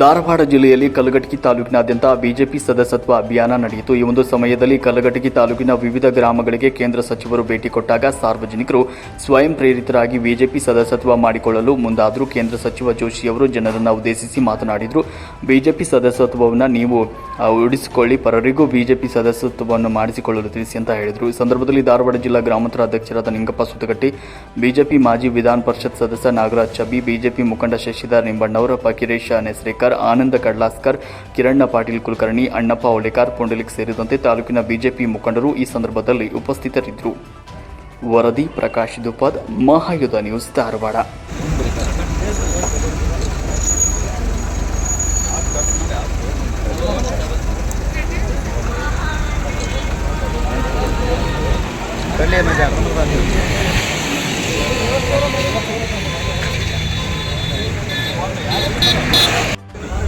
ಧಾರವಾಡ ಜಿಲ್ಲೆಯಲ್ಲಿ ಕಲಘಟಕಿ ತಾಲೂಕಿನಾದ್ಯಂತ ಬಿಜೆಪಿ ಸದಸ್ಯತ್ವ ಅಭಿಯಾನ ನಡೆಯಿತು. ಈ ಒಂದು ಸಮಯದಲ್ಲಿ ಕಲಘಟಕಿ ತಾಲೂಕಿನ ವಿವಿಧ ಗ್ರಾಮಗಳಿಗೆ ಕೇಂದ್ರ ಸಚಿವರು ಭೇಟಿ ಕೊಟ್ಟಾಗ ಸಾರ್ವಜನಿಕರು ಸ್ವಯಂ ಪ್ರೇರಿತರಾಗಿ ಬಿಜೆಪಿ ಸದಸ್ಯತ್ವ ಮಾಡಿಕೊಳ್ಳಲು ಮುಂದಾದರೂ. ಕೇಂದ್ರ ಸಚಿವ ಜೋಶಿ ಅವರು ಜನರನ್ನು ಉದ್ದೇಶಿಸಿ ಮಾತನಾಡಿದರು. ಬಿಜೆಪಿ ಸದಸ್ಯತ್ವವನ್ನು ನೀವು ಉಳಿಸಿಕೊಳ್ಳಿ. ಪರರಿಗೂ ಬಿಜೆಪಿ ಸದಸ್ಯತ್ವವನ್ನು ಮಾಡಿಸಿಕೊಳ್ಳಲು ತಿಳಿಸಿ ಅಂತ ಹೇಳಿದರು. ಈ ಸಂದರ್ಭದಲ್ಲಿ ಧಾರವಾಡ ಜಿಲ್ಲಾ ಗ್ರಾಮಾಂತರ ಅಧ್ಯಕ್ಷರಾದ ನಿಂಗಪ್ಪ ಸುತ್ತಗಟ್ಟಿ ಬಿಜೆಪಿ ಮಾಜಿ ವಿಧಾನ ಪರಿಷತ್ ಸದಸ್ಯ ನಾಗರಾಜ್ ಚಬಿ ಬಿಜೆಪಿ ಮುಖಂಡ ಶಶಿಧರ್ ನಿಂಬಣ್ಣವರ ಪಕಿರೇಶ ನೆಸ್ರೇಕರ್ ಆನಂದ ಕಡ್ಲಾಸ್ಕರ್, ಕಿರಣ್ಣ ಪಾಟೀಲ್ ಕುಲಕರ್ಣಿ, ಅಣ್ಣಪ್ಪ ಒಳೆಕಾರ್ ಪುಂಡಲಿಕ್ ಸೇರಿದಂತೆ ತಾಲೂಕಿನ ಬಿಜೆಪಿ ಮುಖಂಡರು ಈ ಸಂದರ್ಭದಲ್ಲಿ ಉಪಸ್ಥಿತರಿದ್ದರು. ವರದಿ Prakash Dupad Mahayudha news Dharwad.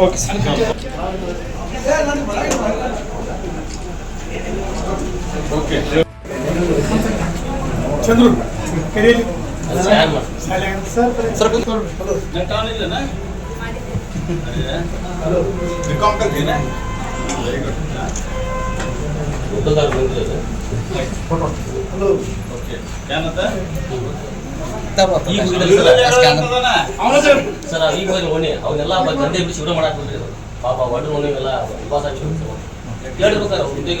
Okay. Sir okay Chandru ಕರೀಲಿ ಈಗ ಹೋಗಿದ್ದಾರೆ ಸರ್ ಸರ್. ಈಗ ಹೋಗಿ ಓಣಿ. ಅವನ್ನೆಲ್ಲ ತಂದೆ ಬಿಸಿ ಊಟ ಮಾಡಕ್ ಬಿಡ್ರಿ ಪಾಪ ಒಡ್ರು ಓಣಿ ಎಲ್ಲ ಉಪವಾಸ ಹೇಳ್ಬೇಕಾರ ಉದ್ಯೋಗ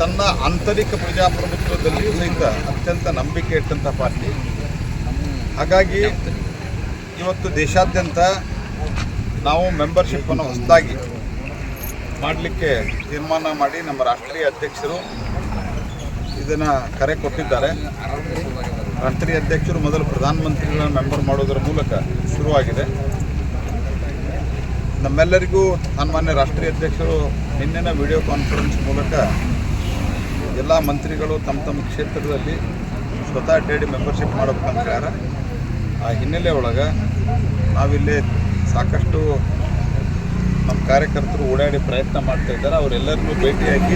ತನ್ನ ಆಂತರಿಕ ಪ್ರಜಾಪ್ರಭುತ್ವದಲ್ಲಿಯೂ ಸಹಿತ ಅತ್ಯಂತ ನಂಬಿಕೆ ಇಟ್ಟಂಥ ಪಾರ್ಟಿ. ಹಾಗಾಗಿ ಇವತ್ತು ದೇಶಾದ್ಯಂತ ನಾವು ಮೆಂಬರ್ಶಿಪ್ಪನ್ನು ಹೊಸದಾಗಿ ಮಾಡಲಿಕ್ಕೆ ತೀರ್ಮಾನ ಮಾಡಿ ನಮ್ಮ ರಾಷ್ಟ್ರೀಯ ಅಧ್ಯಕ್ಷರು ಇದನ್ನು ಕರೆ ಕೊಟ್ಟಿದ್ದಾರೆ. ರಾಷ್ಟ್ರೀಯ ಅಧ್ಯಕ್ಷರು ಮೊದಲು ಪ್ರಧಾನಮಂತ್ರಿಗಳನ್ನು ಮೆಂಬರ್ ಮಾಡೋದರ ಮೂಲಕ ಶುರುವಾಗಿದೆ. ನಮ್ಮೆಲ್ಲರಿಗೂ ಸನ್ಮಾನ್ಯ ರಾಷ್ಟ್ರೀಯ ಅಧ್ಯಕ್ಷರು ನಿನ್ನೆನ ವಿಡಿಯೋ ಕಾನ್ಫರೆನ್ಸ್ ಮೂಲಕ ಎಲ್ಲ ಮಂತ್ರಿಗಳು ತಮ್ಮ ತಮ್ಮ ಕ್ಷೇತ್ರದಲ್ಲಿ ಸ್ವತಃ ಅಡ್ಡಾಡಿ ಮೆಂಬರ್ಶಿಪ್ ಮಾಡಬೇಕಂತ ಹೇಳ್ಯಾರ ಆ ಹಿನ್ನೆಲೆ ಒಳಗೆ ನಾವಿಲ್ಲಿ ಸಾಕಷ್ಟು ನಮ್ಮ ಕಾರ್ಯಕರ್ತರು ಓಡಾಡಿ ಪ್ರಯತ್ನ ಮಾಡ್ತಾ ಇದ್ದಾರೆ. ಅವರೆಲ್ಲರಿಗೂ ಭೇಟಿಯಾಗಿ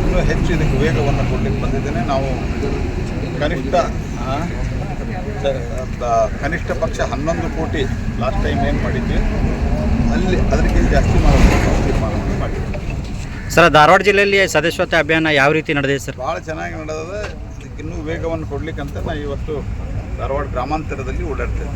ಇನ್ನೂ ಹೆಚ್ಚು ಇದಕ್ಕೆ ವೇಗವನ್ನು ಕೊಡಲಿಕ್ಕೆ ಬಂದಿದ್ದೇನೆ. ನಾವು ಕನಿಷ್ಠ ಕನಿಷ್ಠ ಪಕ್ಷ ಹನ್ನೊಂದು ಕೋಟಿ ಲಾಸ್ಟ್ ಟೈಮ್ ಏನು ಮಾಡಿದ್ವಿ, ಅಲ್ಲಿ ಅದಕ್ಕಿಂತ ಜಾಸ್ತಿ ಮಾಡಬೇಕು ಸರ್, ಧಾರವಾಡ ಜಿಲ್ಲೆಯಲ್ಲಿ ಸದಸ್ಯತೆ ಅಭಿಯಾನ ಯಾವ ರೀತಿ ನಡೆದಿದೆ ಸರ್? ಭಾಳ ಚೆನ್ನಾಗಿ ನಡೆದಿದೆ. ಇದಕ್ಕೆ ಇನ್ನೂ ವೇಗವನ್ನು ಕೊಡ್ಲಿಕ್ಕಂತ ನಾ ಇವತ್ತು ಧಾರವಾಡ ಗ್ರಾಮಾಂತರದಲ್ಲಿ ಓಡಾಡ್ತೇನೆ